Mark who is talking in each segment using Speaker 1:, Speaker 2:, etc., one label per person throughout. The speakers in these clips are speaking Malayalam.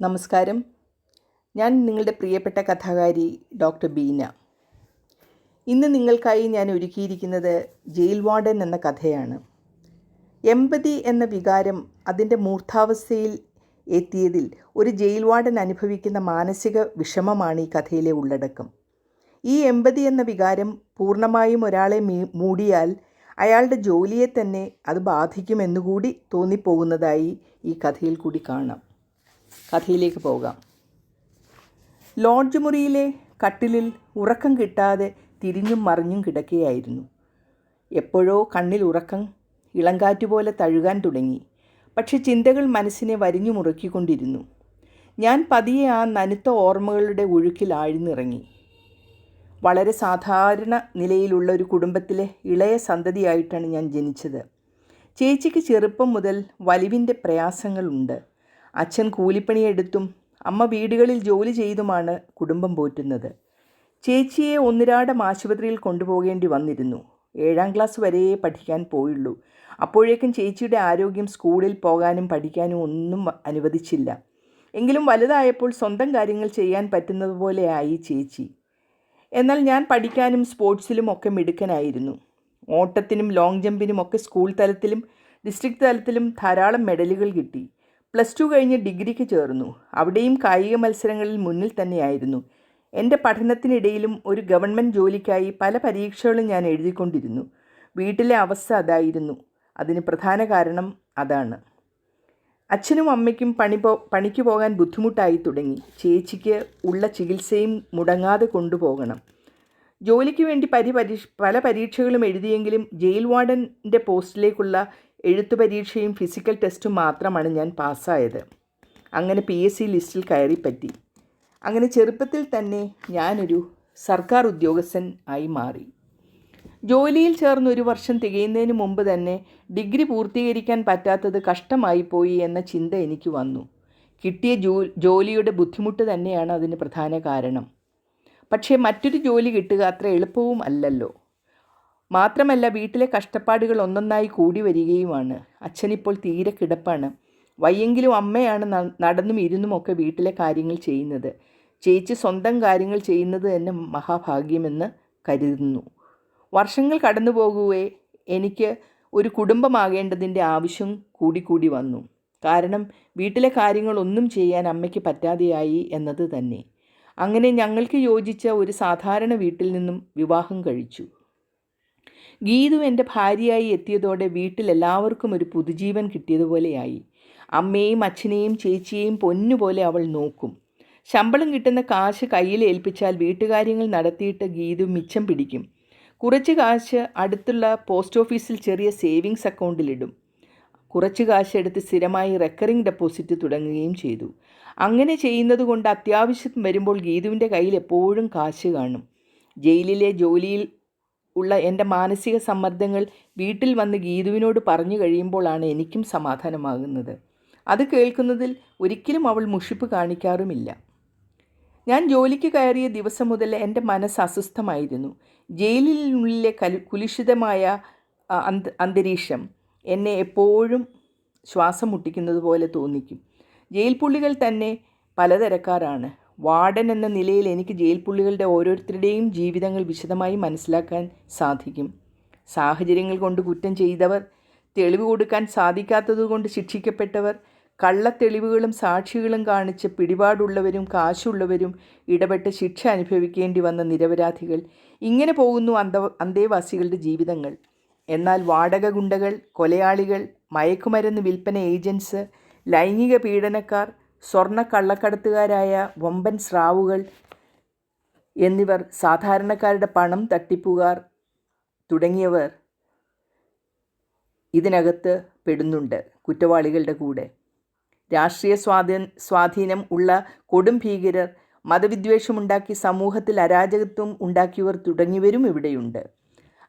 Speaker 1: നമസ്കാരം. ഞാൻ നിങ്ങളുടെ പ്രിയപ്പെട്ട കഥാകാരി ഡോക്ടർ ബീന. ഇന്ന് നിങ്ങൾക്കായി ഞാൻ ഒരുക്കിയിരിക്കുന്നത് ജയിൽ വാർഡൻ എന്ന കഥയാണ്. എമ്പതി എന്ന വികാരം അതിന്റെ മൂർധാവസ്ഥയിൽ എത്തിയതിൽ ഒരു ജയിൽ വാർഡൻ അനുഭവിക്കുന്ന മാനസിക വിഷമമാണ് ഈ കഥയിലെ ഉള്ളടക്കം. ഈ എമ്പതി എന്ന വികാരം പൂർണമായും ഒരാളെ മൂടിയാൽ അയാളുടെ ജോലിയെ തന്നെ അത് ബാധിക്കുമെന്നുകൂടി തോന്നിപ്പോകുന്നതായി ഈ കഥയിൽ കൂടി കാണാം. കഥയിലേക്ക് പോകാം. ലോഡ്ജ് മുറിയിലെ കട്ടിലിൽ ഉറക്കം കിട്ടാതെ തിരിഞ്ഞും മറിഞ്ഞും കിടക്കുകയായിരുന്നു. എപ്പോഴോ കണ്ണിൽ ഉറക്കം ഇളങ്കാറ്റ് പോലെ തഴുകാൻ തുടങ്ങി. പക്ഷെ ചിന്തകൾ മനസ്സിനെ വരിഞ്ഞു മുറുക്കിക്കൊണ്ടിരുന്നു. ഞാൻ പതിയെ ആ നനുത്ത ഓർമ്മകളുടെ ഒഴുക്കിൽ ആഴ്ന്നിറങ്ങി. വളരെ സാധാരണ നിലയിലുള്ള ഒരു കുടുംബത്തിലെ ഇളയ സന്തതിയായിട്ടാണ് ഞാൻ ജനിച്ചത്. ചേച്ചിക്ക് ചെറുപ്പം മുതൽ വലിവിന്റെ പ്രയാസങ്ങളുണ്ട്. അച്ഛൻ കൂലിപ്പണിയെടുത്തും അമ്മ വീടുകളിൽ ജോലി ചെയ്തുമാണ് കുടുംബം പോറ്റുന്നത്. ചേച്ചിയെ ഒന്നിരാടം ആശുപത്രിയിൽ കൊണ്ടുപോകേണ്ടി വന്നിരുന്നു. ഏഴാം ക്ലാസ് വരെയേ പഠിക്കാൻ പോയുള്ളൂ. അപ്പോഴേക്കും ചേച്ചിയുടെ ആരോഗ്യം സ്കൂളിൽ പോകാനും പഠിക്കാനും ഒന്നും അനുവദിച്ചില്ല. എങ്കിലും വലുതായപ്പോൾ സ്വന്തം കാര്യങ്ങൾ ചെയ്യാൻ പറ്റുന്നത് പോലെയായി ചേച്ചി. എന്നാൽ ഞാൻ പഠിക്കാനും സ്പോർട്സിലും ഒക്കെ മിടുക്കനായിരുന്നു. ഓട്ടത്തിനും ലോങ് ജമ്പിനും ഒക്കെ സ്കൂൾ തലത്തിലും ഡിസ്ട്രിക്ട് തലത്തിലും ധാരാളം മെഡലുകൾ കിട്ടി. പ്ലസ് ടു കഴിഞ്ഞ് ഡിഗ്രിക്ക് ചേർന്നു. അവിടെയും കായിക മത്സരങ്ങളിൽ മുന്നിൽ തന്നെയായിരുന്നു. എന്റെ പഠനത്തിനിടയിലും ഒരു ഗവൺമെന്റ് ജോലിക്കായി പല പരീക്ഷകളും ഞാൻ എഴുതിക്കൊണ്ടിരുന്നു. വീട്ടിലെ അവസ്ഥ അതായിരുന്നു. അതിന് പ്രധാന കാരണം അതാണ്. അച്ഛനും അമ്മയ്ക്കും പണി പോ പണിക്ക് പോകാൻ ബുദ്ധിമുട്ടായി തുടങ്ങി. ചേച്ചിക്ക് ഉള്ള ചികിത്സയും മുടങ്ങാതെ കൊണ്ടുപോകണം. ജോലിക്ക് വേണ്ടി പരി പല പരീക്ഷകളും എഴുതിയെങ്കിലും ജയിൽ വാർഡന്റെ പോസ്റ്റിലേക്കുള്ള എഴുത്തു പരീക്ഷയും ഫിസിക്കൽ ടെസ്റ്റും മാത്രമാണ് ഞാൻ പാസ്സായത്. അങ്ങനെ പി എസ് സി ലിസ്റ്റിൽ കയറിപ്പറ്റി അങ്ങനെ ചെറുപ്പത്തിൽ തന്നെ ഞാനൊരു സർക്കാർ ഉദ്യോഗസ്ഥൻ ആയി മാറി. ജോലിയിൽ ചേർന്ന് ഒരു വർഷം തികയുന്നതിന് മുമ്പ് തന്നെ ഡിഗ്രി പൂർത്തീകരിക്കാൻ പറ്റാത്തത് കഷ്ടമായി പോയി എന്ന ചിന്ത എനിക്ക് വന്നു. കിട്ടിയ ജോലിയുടെ ബുദ്ധിമുട്ട് തന്നെയാണ് അതിന് പ്രധാന കാരണം. പക്ഷേ മറ്റൊരു ജോലി കിട്ടുക അത്ര എളുപ്പവും അല്ലല്ലോ. മാത്രമല്ല വീട്ടിലെ കഷ്ടപ്പാടുകൾ ഒന്നൊന്നായി കൂടി വരികയുമാണ്. അച്ഛനിപ്പോൾ തീരെ കിടപ്പാണ്. വയ്യെങ്കിലും അമ്മയാണ് നടന്നും ഇരുന്നുമൊക്കെ വീട്ടിലെ കാര്യങ്ങൾ ചെയ്യുന്നത്. ചേച്ചി സ്വന്തം കാര്യങ്ങൾ ചെയ്യുന്നത് തന്നെ മഹാഭാഗ്യമെന്ന് കരുതുന്നു. വർഷങ്ങൾ കടന്നു പോകുകയെ എനിക്ക് ഒരു കുടുംബമാകേണ്ടതിന്റെ ആവശ്യം കൂടിക്കൂടി വന്നു. കാരണം വീട്ടിലെ കാര്യങ്ങളൊന്നും ചെയ്യാൻ അമ്മയ്ക്ക് പറ്റാതെയായി എന്നത് തന്നെ. അങ്ങനെ ഞങ്ങൾക്ക് യോജിച്ച ഒരു സാധാരണ വീട്ടിൽ നിന്നും വിവാഹം കഴിച്ചു. ഗീതു എന്റെ ഭാര്യയായി എത്തിയതോടെ വീട്ടിൽ എല്ലാവർക്കും ഒരു പുതുജീവൻ കിട്ടിയതുപോലെയായി. അമ്മയെയും അച്ഛനെയും ചേച്ചിയെയും പൊന്നുപോലെ അവൾ നോക്കും. ശമ്പളം കിട്ടുന്ന കാശ് കയ്യിൽ ഏൽപ്പിച്ചാൽ വീട്ടുകാര്യങ്ങൾ നടത്തിയിട്ട് ഗീതു മിച്ചം പിടിക്കും. കുറച്ച് കാശ് അടുത്തുള്ള പോസ്റ്റ് ഓഫീസിൽ ചെറിയ സേവിങ്സ് അക്കൗണ്ടിലിടും. കുറച്ച് കാശ് എടുത്ത് സ്ഥിരമായി റെക്കറിംഗ് ഡെപ്പോസിറ്റ് തുടങ്ങുകയും ചെയ്തു. അങ്ങനെ ചെയ്യുന്നത് കൊണ്ട് അത്യാവശ്യം വരുമ്പോൾ ഗീതുവിന്റെ കയ്യിൽ എപ്പോഴും കാശ് കാണും. ജയിലിലെ ജോലിയിൽ ഉള്ള എന്റെ മാനസിക സമ്മർദ്ദങ്ങൾ വീട്ടിൽ വന്ന് ഗീതുവിനോട് പറഞ്ഞു കഴിയുമ്പോഴാണ് എനിക്കും സമാധാനമാകുന്നത്. അത് കേൾക്കുന്നതിൽ ഒരിക്കലും അവൾ മുഷിപ്പ് കാണിക്കാറുമില്ല. ഞാൻ ജോലിക്ക് കയറിയ ദിവസം മുതൽ എന്റെ മനസ്സ് അസ്വസ്ഥമായിരുന്നു. ജയിലിനുള്ളിലെ കലു കുലുഷിതമായ അന്തരീക്ഷം എന്നെ എപ്പോഴും ശ്വാസം മുട്ടിക്കുന്നത് പോലെ തോന്നിക്കും. ജയിൽ പുള്ളികൾ തന്നെ പലതരക്കാരാണ്. വാർഡൻ എന്ന നിലയിൽ എനിക്ക് ജയിൽ പുള്ളികളുടെ ഓരോരുത്തരുടെയും ജീവിതങ്ങൾ വിശദമായി മനസ്സിലാക്കാൻ സാധിക്കും. സാഹചര്യങ്ങൾ കൊണ്ട് കുറ്റം ചെയ്തവർ തെളിവ് കൊടുക്കാൻ സാധിക്കാത്തതുകൊണ്ട് ശിക്ഷിക്കപ്പെട്ടവർ കള്ളത്തെളിവുകളും സാക്ഷികളും കാണിച്ച് പിടിപാടുള്ളവരും കാശുള്ളവരും ഇടപെട്ട് ശിക്ഷ അനുഭവിക്കേണ്ടി വന്ന നിരപരാധികൾ ഇങ്ങനെ പോകുന്നു അന്ത അന്തേവാസികളുടെ ജീവിതങ്ങൾ. എന്നാൽ വാടക ഗുണ്ടകൾ കൊലയാളികൾ മയക്കുമരുന്ന് വിൽപ്പന ഏജൻസ് ലൈംഗിക പീഡനക്കാർ സ്വർണ കള്ളക്കടത്തുകാരായ വമ്പൻ സ്രാവുകൾ എന്നിവർ സാധാരണക്കാരുടെ പണം തട്ടിപ്പുകാർ തുടങ്ങിയവർ ഇതിനകത്ത് പെടുന്നുണ്ട് കുറ്റവാളികളുടെ കൂടെ. രാഷ്ട്രീയ സ്വാധീന സ്വാധീനം ഉള്ള കൊടും ഭീകരർ മതവിദ്വേഷമുണ്ടാക്കി സമൂഹത്തിൽ അരാജകത്വം ഉണ്ടാക്കിയവർ തുടങ്ങിയവരും ഇവിടെയുണ്ട്.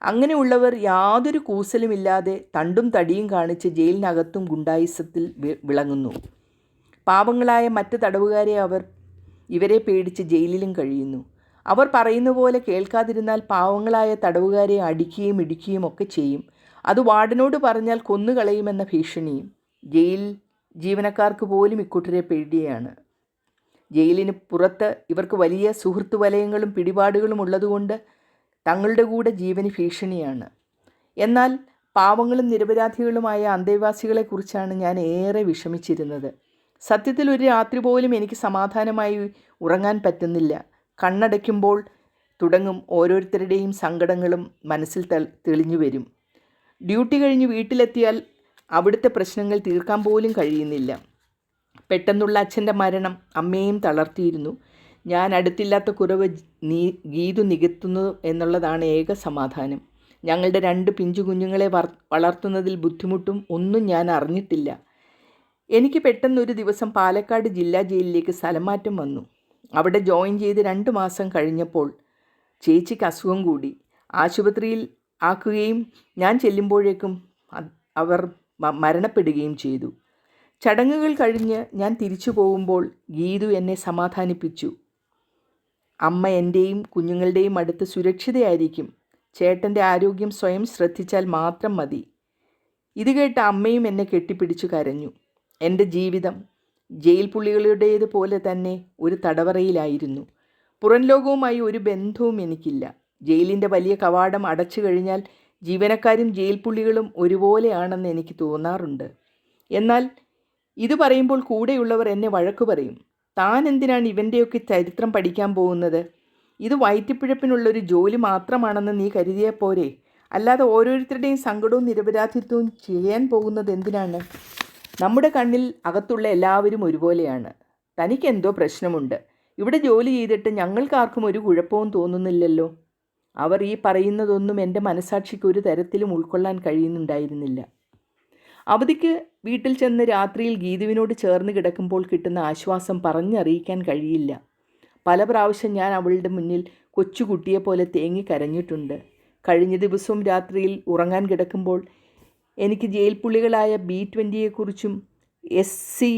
Speaker 1: അങ്ങനെയുള്ളവർ യാതൊരു കൂസലുമില്ലാതെ തണ്ടും തടിയും കാണിച്ച് ജയിലിനകത്തും ഗുണ്ടായിസത്തിൽ വിളങ്ങുന്നു. പാവങ്ങളായ മറ്റ് തടവുകാരെ അവർ ഇവരെ പേടിച്ച് ജയിലിലും കഴിയുന്നു. അവർ പറയുന്ന പോലെ കേൾക്കാതിരുന്നാൽ പാവങ്ങളായ തടവുകാരെ അടിക്കുകയും ഇടിക്കുകയും ഒക്കെ ചെയ്യും. അത് വാർഡനോട് പറഞ്ഞാൽ കൊന്നുകളയുമെന്ന ഭീഷണിയും ജയിൽ ജീവനക്കാർക്ക് പോലും ഇക്കൂട്ടരെ പേടിയാണ്. ജയിലിന് പുറത്ത് ഇവർക്ക് വലിയ സുഹൃത്തു വലയങ്ങളും പിടിപാടുകളും ഉള്ളതുകൊണ്ട് തങ്ങളുടെ കൂടെ ജീവന് ഭീഷണിയാണ്. എന്നാൽ പാവങ്ങളും നിരപരാധികളുമായ അന്തേവാസികളെക്കുറിച്ചാണ് ഞാൻ ഏറെ വിഷമിച്ചിരുന്നത്. സത്യത്തിൽ ഒരു രാത്രി പോലും എനിക്ക് സമാധാനമായി ഉറങ്ങാൻ പറ്റുന്നില്ല. കണ്ണടയ്ക്കുമ്പോൾ തുടങ്ങും ഓരോരുത്തരുടെയും സങ്കടങ്ങളും മനസ്സിൽ തെളിഞ്ഞു വരും. ഡ്യൂട്ടി കഴിഞ്ഞ് വീട്ടിലെത്തിയാൽ അവിടുത്തെ പ്രശ്നങ്ങൾ തീർക്കാൻ പോലും കഴിയുന്നില്ല. പെട്ടെന്നുള്ള അച്ഛന്റെ മരണം അമ്മയെയും തളർത്തിയിരുന്നു. ഞാൻ അടുത്തില്ലാത്ത കുറവ് നീ ഗീതു നികത്തുന്നു എന്നുള്ളതാണ് ഏക സമാധാനം. ഞങ്ങളുടെ രണ്ട് പിഞ്ചു കുഞ്ഞുങ്ങളെ വളർത്തുന്നതിൽ ബുദ്ധിമുട്ടും ഒന്നും ഞാൻ അറിഞ്ഞിട്ടില്ല. എനിക്ക് പെട്ടെന്നൊരു ദിവസം പാലക്കാട് ജില്ലാ ജയിലിലേക്ക് സ്ഥലമാറ്റം വന്നു. അവിടെ ജോയിൻ ചെയ്ത് രണ്ട് മാസം കഴിഞ്ഞപ്പോൾ ചേച്ചിക്ക് അസുഖം കൂടി. ആശുപത്രിയിൽ ആക്കുകയും ഞാൻ ചെല്ലുമ്പോഴേക്കും അവർ മരണപ്പെടുകയും ചെയ്തു. ചടങ്ങുകൾ കഴിഞ്ഞ് ഞാൻ തിരിച്ചു പോകുമ്പോൾ ഗീതു എന്നെ സമാധാനിപ്പിച്ചു. അമ്മ എന്റെയും കുഞ്ഞുങ്ങളുടെയും അടുത്ത് സുരക്ഷിതയായിരിക്കും. ചേട്ടന്റെ ആരോഗ്യം സ്വയം ശ്രദ്ധിച്ചാൽ മാത്രം മതി. ഇത് കേട്ട് അമ്മയും എന്നെ കെട്ടിപ്പിടിച്ചു കരഞ്ഞു. എന്റെ ജീവിതം ജയിൽ പുള്ളികളുടേതുപോലെ തന്നെ ഒരു തടവറയിലായിരുന്നു. പുറം ലോകവുമായി ഒരു ബന്ധവും എനിക്കില്ല. ജയിലിന്റെ വലിയ കവാടം അടച്ചു കഴിഞ്ഞാൽ ജീവനക്കാരും ജയിൽ പുള്ളികളും ഒരുപോലെയാണെന്ന് എനിക്ക് തോന്നാറുണ്ട്. എന്നാൽ ഇത് പറയുമ്പോൾ കൂടെയുള്ളവർ എന്നെ വഴക്കു പറയും. താൻ എന്തിനാണ് ഇവന്റെയൊക്കെ ചരിത്രം പഠിക്കാൻ പോകുന്നത്? ഇത് വയറ്റിപ്പിഴപ്പിനുള്ളൊരു ജോലി മാത്രമാണെന്ന് നീ കരുതിയ പോരെ. അല്ലാതെ ഓരോരുത്തരുടെയും സങ്കടവും നിരപരാധിത്വവും ചെയ്യാൻ പോകുന്നത് എന്തിനാണ്? നമ്മുടെ കണ്ണിൽ അകത്തുള്ള എല്ലാവരും ഒരുപോലെയാണ്. തനിക്ക് എന്തോ പ്രശ്നമുണ്ട്. ഇവിടെ ജോലി ചെയ്തിട്ട് ഞങ്ങൾക്കാർക്കും ഒരു കുഴപ്പവും തോന്നുന്നില്ലല്ലോ. അവർ ഈ പറയുന്നതൊന്നും എന്റെ മനസാക്ഷിക്ക് ഒരു തരത്തിലും ഉൾക്കൊള്ളാൻ കഴിയുന്നുണ്ടായിരുന്നില്ല. അവധിക്ക് വീട്ടിൽ ചെന്ന് രാത്രിയിൽ ഗീതുവിനോട് ചേർന്ന് കിടക്കുമ്പോൾ കിട്ടുന്ന ആശ്വാസം പറഞ്ഞറിയിക്കാൻ കഴിയില്ല. പല പ്രാവശ്യം ഞാൻ അവളുടെ മുന്നിൽ കൊച്ചുകുട്ടിയെ പോലെ തേങ്ങി കരഞ്ഞിട്ടുണ്ട്. കഴിഞ്ഞ ദിവസവും രാത്രിയിൽ ഉറങ്ങാൻ കിടക്കുമ്പോൾ എനിക്ക് ജയിൽ പുള്ളികളായ ബി ട്വന്റിയെക്കുറിച്ചും എസ് സി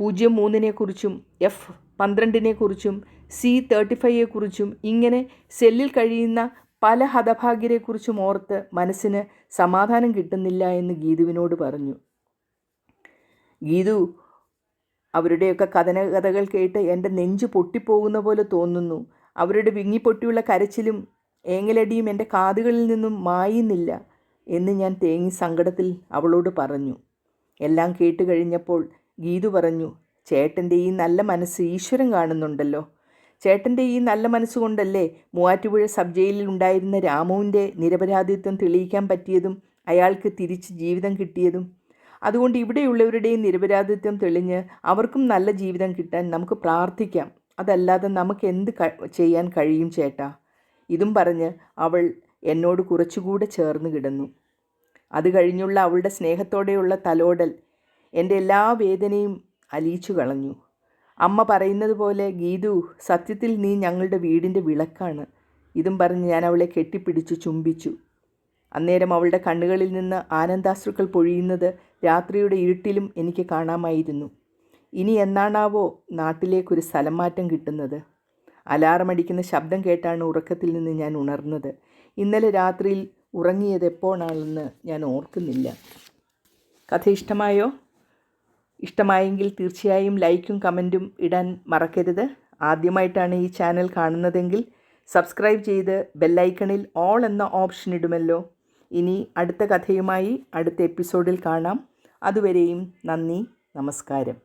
Speaker 1: പൂജ്യം മൂന്നിനെക്കുറിച്ചും എഫ് പന്ത്രണ്ടിനെക്കുറിച്ചും സി തേർട്ടി ഫൈവെക്കുറിച്ചും ഇങ്ങനെ സെല്ലിൽ കഴിയുന്ന പല ഹതഭാഗ്യരെക്കുറിച്ചും ഓർത്ത് മനസ്സിന് സമാധാനം കിട്ടുന്നില്ല എന്ന് ഗീതുവിനോട് പറഞ്ഞു. ഗീതു അവരുടെയൊക്കെ കഥന കഥകൾ കേട്ട് എന്റെ നെഞ്ച് പൊട്ടിപ്പോകുന്ന പോലെ തോന്നുന്നു. അവരുടെ വിങ്ങിപ്പൊട്ടിയുള്ള കരച്ചിലും ഏങ്ങലടിയും എന്റെ കാതുകളിൽ നിന്നും മായുന്നില്ല. എന്ന് ഞാൻ തേങ്ങി സങ്കടത്തിൽ അവളോട് പറഞ്ഞു. എല്ലാം കേട്ട് കഴിഞ്ഞപ്പോൾ ഗീതു പറഞ്ഞു ചേട്ടന്റെ ഈ നല്ല മനസ്സ് ഈശ്വരൻ കാണുന്നുണ്ടല്ലോ. ചേട്ടന്റെ ഈ നല്ല മനസ്സുകൊണ്ടല്ലേ മൂവാറ്റുപുഴ സബ് ജയിലിൽ ഉണ്ടായിരുന്ന രാമുവിന്റെ നിരപരാധിത്വം തെളിയിക്കാൻ പറ്റിയതും അയാൾക്ക് തിരിച്ച് ജീവിതം കിട്ടിയതും. അതുകൊണ്ട് ഇവിടെയുള്ളവരുടെയും നിരപരാധിത്വം തെളിഞ്ഞ് അവർക്കും നല്ല ജീവിതം കിട്ടാൻ നമുക്ക് പ്രാർത്ഥിക്കാം. അതല്ലാതെ നമുക്ക് എന്ത് ചെയ്യാൻ കഴിയും ചേട്ടാ? ഇതും പറഞ്ഞ് അവൾ എന്നോട് കുറച്ചുകൂടെ ചേർന്ന് കിടന്നു. അത് കഴിഞ്ഞുള്ള അവളുടെ സ്നേഹത്തോടെയുള്ള തലോടൽ എന്റെ എല്ലാ വേദനയും അലിയിച്ചു കളഞ്ഞു. അമ്മ പറയുന്നത് പോലെ ഗീതു സത്യത്തിൽ നീ ഞങ്ങളുടെ വീടിന്റെ വിളക്കാണ് ഇതും പറഞ്ഞ് ഞാൻ അവളെ കെട്ടിപ്പിടിച്ച് ചുംബിച്ചു. അന്നേരം അവളുടെ കണ്ണുകളിൽ നിന്ന് ആനന്ദാശ്രുക്കൾ പൊഴിയുന്നത് രാത്രിയുടെ ഇരുട്ടിലും എനിക്ക് കാണാമായിരുന്നു. ഇനി എന്നാണാവോ നാട്ടിലേക്കൊരു സ്ഥലം മാറ്റം കിട്ടുന്നത് അലാറമടിക്കുന്ന ശബ്ദം കേട്ടാണ് ഉറക്കത്തിൽ നിന്ന് ഞാൻ ഉണർന്നത്. ഇന്നലെ രാത്രിയിൽ ഉറങ്ങിയത് എപ്പോഴാണെന്ന് ഞാൻ ഓർക്കുന്നില്ല. കഥ ഇഷ്ടമായോ? ഇഷ്ടമായെങ്കിൽ തീർച്ചയായും ലൈക്കും കമന്റും ഇടാൻ മറക്കരുത്. ആദ്യമായിട്ടാണ് ഈ ചാനൽ കാണുന്നതെങ്കിൽ സബ്സ്ക്രൈബ് ചെയ്ത് ബെല്ലൈക്കണിൽ ഓൾ എന്ന ഓപ്ഷൻ ഇടുമല്ലോ. ഇനി അടുത്ത കഥയുമായി അടുത്ത എപ്പിസോഡിൽ കാണാം. അതുവരെയും നന്ദി നമസ്കാരം.